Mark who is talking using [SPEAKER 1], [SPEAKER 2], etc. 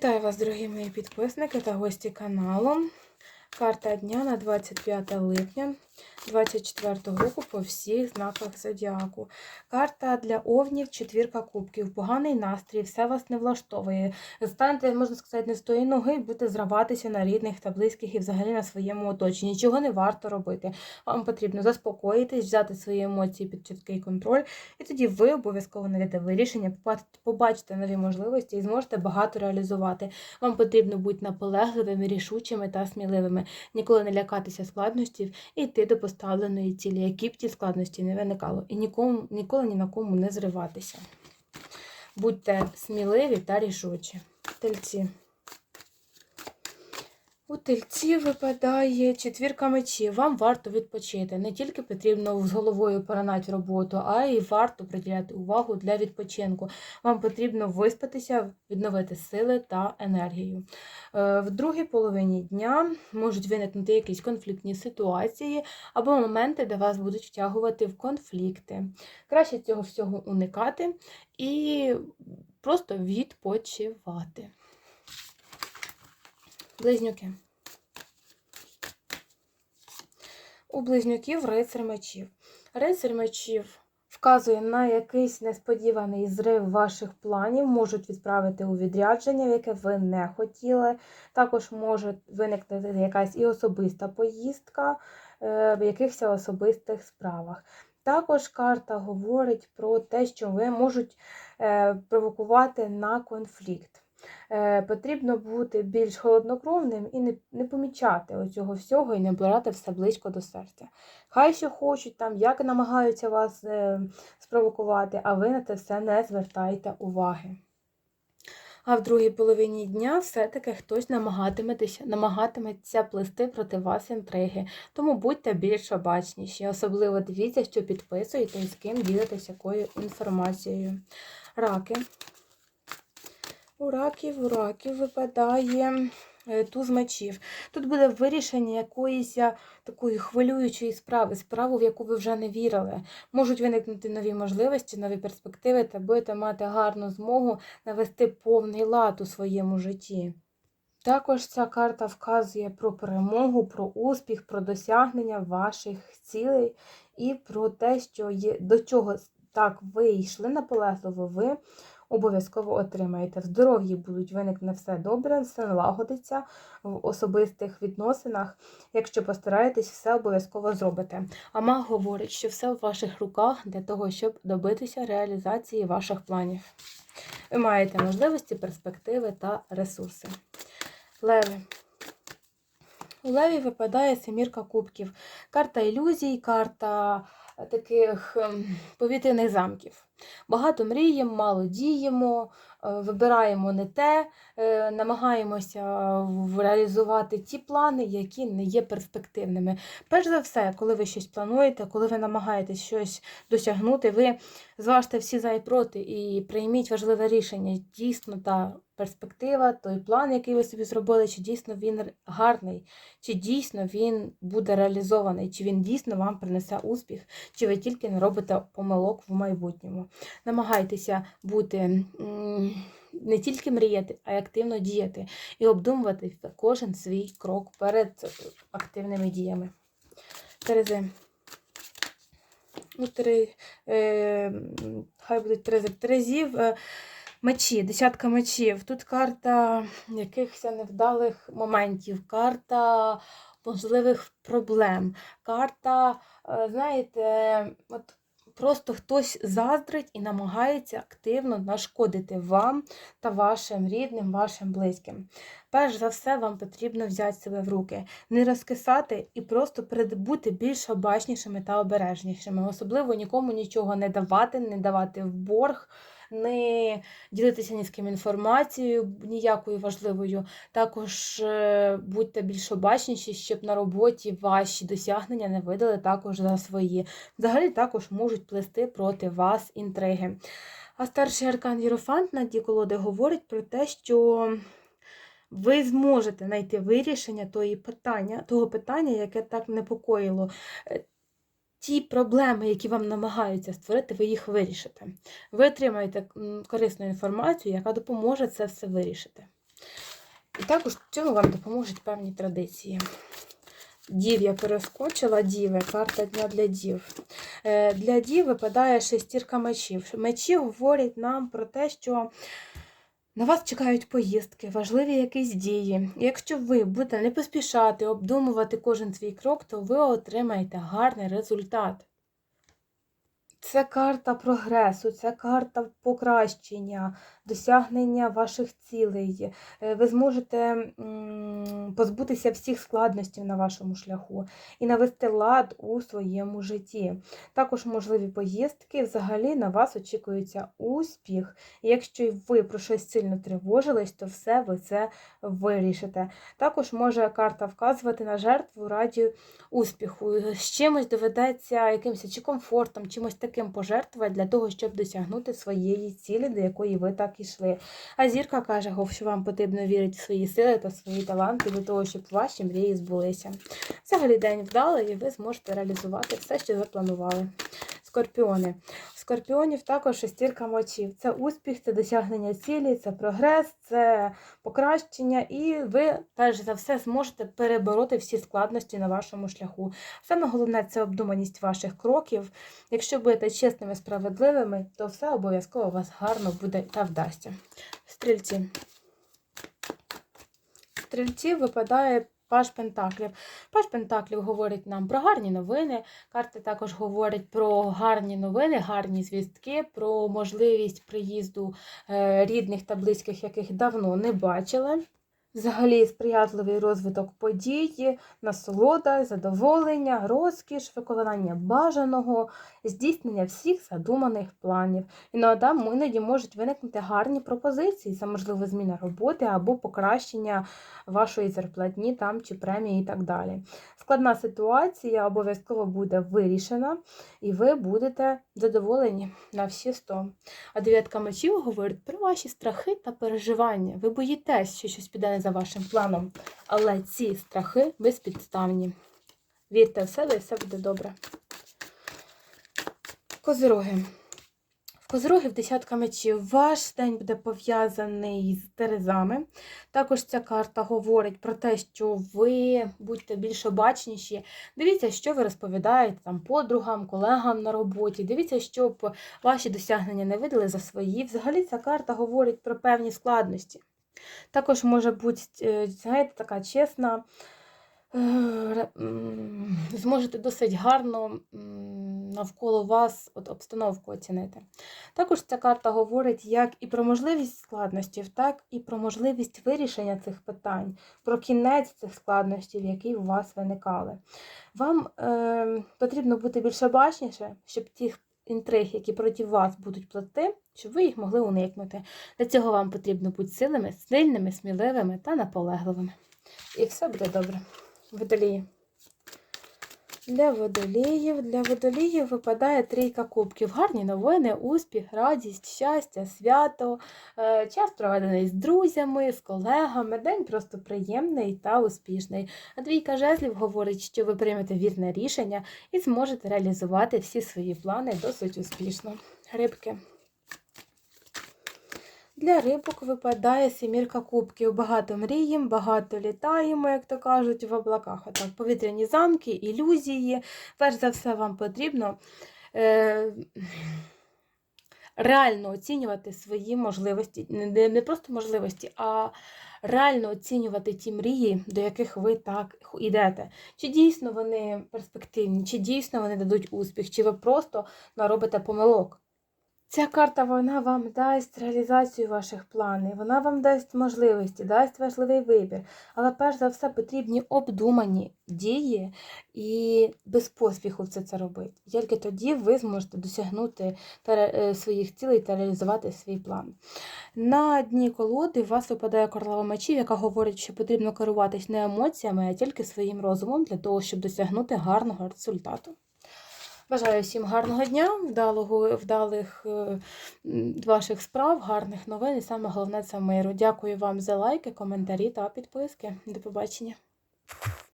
[SPEAKER 1] Вітаю вас, дорогі мої підписники та гості каналу. Карта дня на 25 липня 2024 року по всіх знаках зодіаку. Карта для овнів, четвірка кубків, поганий настрій, все вас не влаштовує. Станете, можна сказати, не з тої ноги і будете зриватися на рідних та близьких і взагалі на своєму оточенні. Нічого не варто робити. Вам потрібно заспокоїтись, взяти свої емоції під чіткий контроль, і тоді ви обов'язково знайдете вирішення, побачите нові можливості і зможете багато реалізувати. Вам потрібно бути наполегливими, рішучими та сміливими, ніколи не лякатися складностів і йти до поставленої цілі, які б ті складності не виникало, і нікому, ніколи ні на кому не зриватися. Будьте сміливі та рішучі. Тельці. У тельці випадає четвірка мечів. Вам варто відпочити. Не тільки потрібно з головою поранати роботу, а й варто приділяти увагу для відпочинку. Вам потрібно виспатися, відновити сили та енергію. Е, В другій половині дня можуть виникнути якісь конфліктні ситуації або моменти, де вас будуть втягувати в конфлікти. Краще цього всього уникати і просто відпочивати. Близнюки. У близнюків рицар мечів. Рицар мечів вказує на якийсь несподіваний зрив ваших планів, можуть відправити у відрядження, в яке ви не хотіли. Також може виникнути якась і особиста поїздка е, в якихось особистих справах. Також карта говорить про те, що ви можуть е, провокувати на конфлікт. Е, потрібно бути більш холоднокровним і не не помічати оцього всього і не брати все близько до серця. Хай що хочуть, там, як намагаються вас е, спровокувати, а ви на це все не звертайте уваги. А в другій половині дня все-таки хтось намагатиметься, намагатиметься плести проти вас інтриги. Тому будьте більш обачніші. Особливо дивіться, що підписуєте і з ким ділитесь якою інформацією. Раки. У раків, у раків випадає е, туз мечів. Тут буде вирішення якоїсь такої хвилюючої справи, справу, в яку ви вже не вірили. Можуть виникнути нові можливості, нові перспективи, та будете мати гарну змогу навести повний лад у своєму житті. Також ця карта вказує про перемогу, про успіх, про досягнення ваших цілей і про те, що є, до чого так ви йшли наполегливо, ви обов'язково отримаєте. В здоров'ї будуть виникне все добре, все налагодиться в особистих відносинах. Якщо постараєтесь, все обов'язково зробите. А маг говорить, що все в ваших руках для того, щоб добитися реалізації ваших планів. Ви маєте можливості, перспективи та ресурси. Леви. У Леві випадає семірка кубків. Карта ілюзій, карта таких ем, повітряних замків. Багато мріємо, мало діємо, е, вибираємо не те, е, намагаємося реалізувати ті плани, які не є перспективними. Перш за все, коли ви щось плануєте, коли ви намагаєтесь щось досягнути, ви зважте всі за і проти і прийміть важливе рішення. Дійсно, та перспектива, той план, який ви собі зробили, чи дійсно він гарний, чи дійсно він буде реалізований, чи він дійсно вам принесе успіх, чи ви тільки не робите помилок в майбутньому. Намагайтеся бути не тільки мріяти, а й активно діяти і обдумувати кожен свій крок перед активними діями. Терези. Ну, три, е, Хай будуть Терези. Терезів. Е, Мечі, десятка мечів. Тут карта якихось невдалих моментів, карта можливих проблем, карта, е, знаєте, от просто хтось заздрить і намагається активно нашкодити вам та вашим рідним, вашим близьким. Перш за все, вам потрібно взяти себе в руки, не розкисати і просто бути більш обачнішими та обережнішими. Особливо нікому нічого не давати, не давати в борг не ділитися ні з ким інформацією ніякою важливою. Також е, будьте більш обачніші, щоб на роботі ваші досягнення не видали також за свої. Взагалі також можуть плести проти вас інтриги. А старший аркан Єрофант на ті колоди говорить про те, що. Ви зможете знайти вирішення того питання, того питання, яке так непокоїло е, ті проблеми, які вам намагаються створити, ви їх вирішите. Ви отримаєте корисну інформацію, яка допоможе це все вирішити. І також в цьому вам допоможуть певні традиції. Дів я перескочила, діви, карта дня для дів. Е, Для дів випадає шестірка мечів. Мечі говорять нам про те, що на вас чекають поїздки, важливі якісь дії. Якщо ви будете не поспішати, обдумувати кожен свій крок, то ви отримаєте гарний результат. Це карта прогресу, це карта покращення, досягнення ваших цілей. Е, Ви зможете позбутися всіх складностей на вашому шляху і навести лад у своєму житті. Також можливі поїздки, взагалі на вас очікується успіх. Якщо ви про щось сильно тривожились, то все ви це вирішите. Також може карта вказувати на жертву раді успіху. З чимось доведеться якимось чи комфортом, чимось таким пожертвувати для того, щоб досягнути своєї цілі, до якої ви так ішли. А зірка каже, що вам потрібно вірити в свої сили та свої таланти для того, щоб ваші мрії збулися. Взагалі день вдалий, і ви зможете реалізувати все, що запланували. Скорпіони. Скорпіонів також шестірка мочів. Це успіх, це досягнення цілі, це прогрес, це покращення, і ви, перш за все, зможете перебороти всі складності на вашому шляху. Саме головне це обдуманість ваших кроків. Якщо будете чесними, справедливими, то все обов'язково у вас гарно буде та вдасться. Стрільці. Стрільці випадає Паш Пентаклів. Паш Пентаклів говорить нам про гарні новини. Карти також говорять про гарні новини, гарні звістки, про можливість приїзду е, рідних та близьких, яких давно не бачили. Взагалі сприятливий розвиток подій, насолода, задоволення, розкіш, виконання бажаного, здійснення всіх задуманих планів. Іноді іноді можуть виникнути гарні пропозиції, це можливо зміна роботи або покращення вашої зарплатні там чи премії і так далі. Складна ситуація обов'язково буде вирішена, і ви будете задоволені на всі 100. А дев'ятка мечів говорить про ваші страхи та переживання. Ви боїтесь, що щось піде за вашим планом, але ці страхи безпідставні. Вірте в себе і все буде добре. Козироги. Козирогів десятка мечів. Ваш день буде пов'язаний з Терезами. Також ця карта говорить про те, що ви будьте більш обачніші. Дивіться, що ви розповідаєте там подругам, колегам на роботі. Дивіться, щоб ваші досягнення не видали за свої. Взагалі ця карта говорить про певні складності. Також може бути, е, знаєте, така чесна. е, Зможете досить гарно навколо вас от, обстановку оцінити. Також ця карта говорить як і про можливість складностей, так і про можливість вирішення цих питань, про кінець цих складностей, які у вас виникали. Вам е, потрібно бути більш обачніше, щоб тих інтриг, які проти вас будуть плати, щоб ви їх могли уникнути. Для цього вам потрібно бути силими, сильними, сміливими та наполегливими. І все буде добре. Водолії. Для водоліїв, для водоліїв випадає трійка кубків. Гарні новини, успіх, радість, щастя, свято, е, час проведений з друзями, з колегами. День просто приємний та успішний. А двійка жезлів говорить, що ви приймете вірне рішення і зможете реалізувати всі свої плани досить успішно. Рибки. Для рибок випадає сімірка кубків. Багато мріємо, багато літаємо, як то кажуть, в облаках. Отак, повітряні замки, ілюзії. Перш за все, вам потрібно е, реально оцінювати свої можливості. Не, не просто можливості, а реально оцінювати ті мрії, до яких ви так йдете. Чи дійсно вони перспективні, чи дійсно вони дадуть успіх, чи ви просто наробите помилок. Ця карта вона вам дасть реалізацію ваших планів, вона вам дасть можливості, дасть важливий вибір. Але перш за все потрібні обдумані дії і без поспіху все це робити. Тільки тоді ви зможете досягнути е, своїх цілей та реалізувати свій план. На дні колоди у вас випадає королева мечів, яка говорить, що потрібно керуватись не емоціями, а тільки своїм розумом для того, щоб досягнути гарного результату. Бажаю всім гарного дня, вдалого, вдалих е, ваших справ, гарних новин і саме головне це миру. Дякую вам за лайки, коментарі та підписки. До побачення.